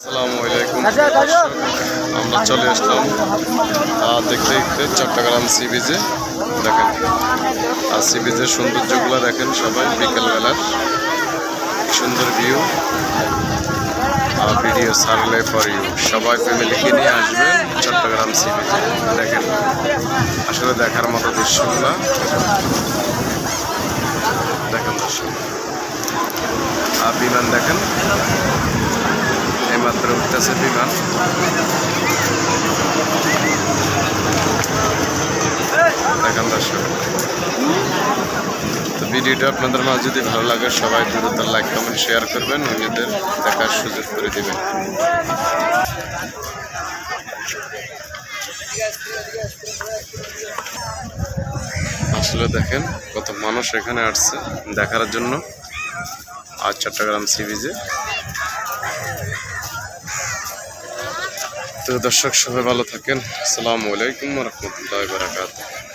আসসালামু আলাইকুম আমরা চলে আসলাম দেখতে দেখতে চট্টগ্রাম সি বিচে দেখেন আর সি বিচের সৌন্দর্যগুলো দেখেন সবাই বিকেলবেলার সুন্দর ভিউ। আর ভিডিও সারলে ফর ইউ সবাই ফ্যামিলিকে নিয়ে আসবেন চট্টগ্রাম সি বিচে দেখেন আসলে দেখার মতো দৃশ্যগুলো দেখেন দর্শক। আর বিমান দেখেন। এইমাত্র উঠতেছে বিমান দেখেন দর্শক। তো ভিডিওটা আপনাদের মাঝে যদি ভালো লাগে, সবাই দ্রুত লাইক কমেন্ট শেয়ার করবেন। অন্যদের দেখার সুযোগ করে দিবেন। আসলে দেখেন কত মানুষ এখানে আসছে দেখার জন্য। আর চট্টগ্রাম সি বিচে তো দর্শক সবাই ভালো থাকেন আসসালামু আলাইকুম রহমতুল্লাহ বারাকাতুহ